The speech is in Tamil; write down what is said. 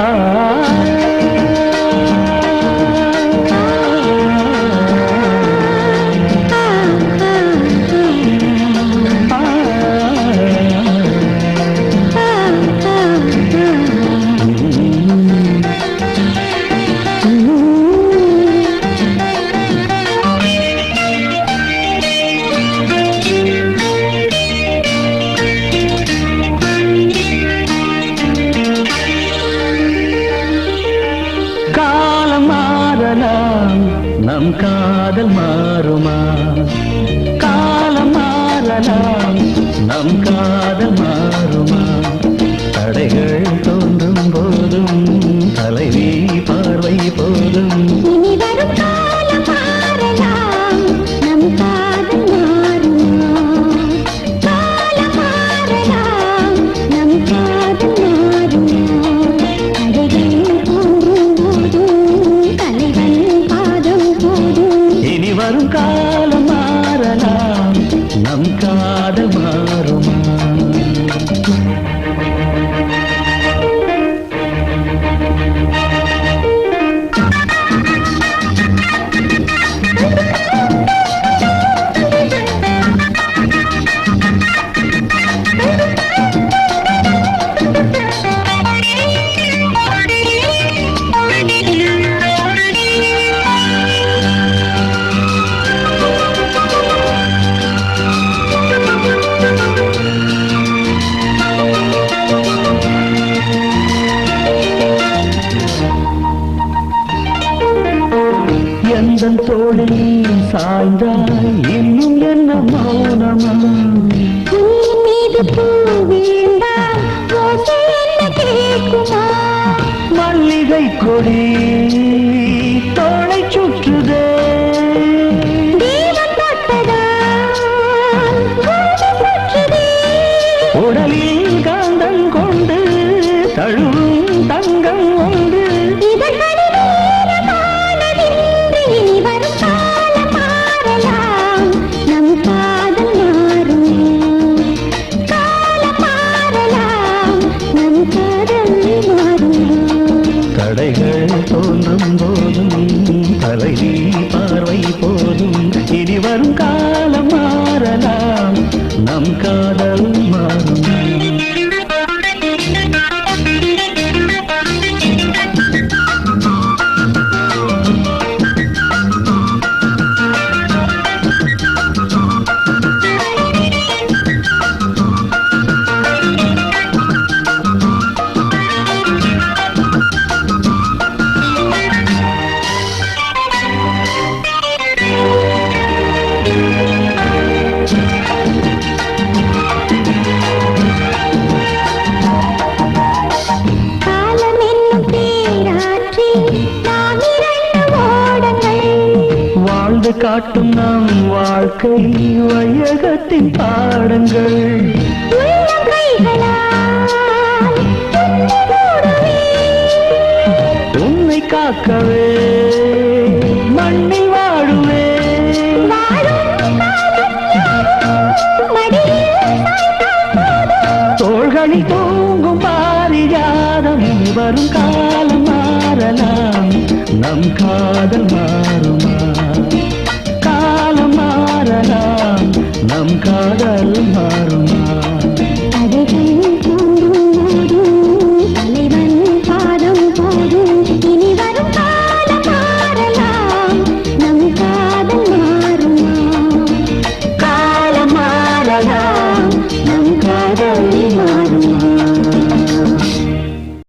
啊。என் காதல் மாறுமா? காலம் மாறலாம். நம் மடியோடி சாய்ந்தாய் இன்னும் என்ன மௌனமா? மீது மல்லிகை கொடி தோன்றும் போதும். தலைவி பார்வை போதும். இனி வரும் காலம் அது காட்டும் நம் வாழ்க்கை வையகத்தின் பாடங்கள். உன்னை காக்கவே மண்ணில் வாழுவே. தோள்களில் தூங்கும் பாரியாதம் வரும் காலம் மாறலாம். நம் காதல் மாறும். காதல் மாற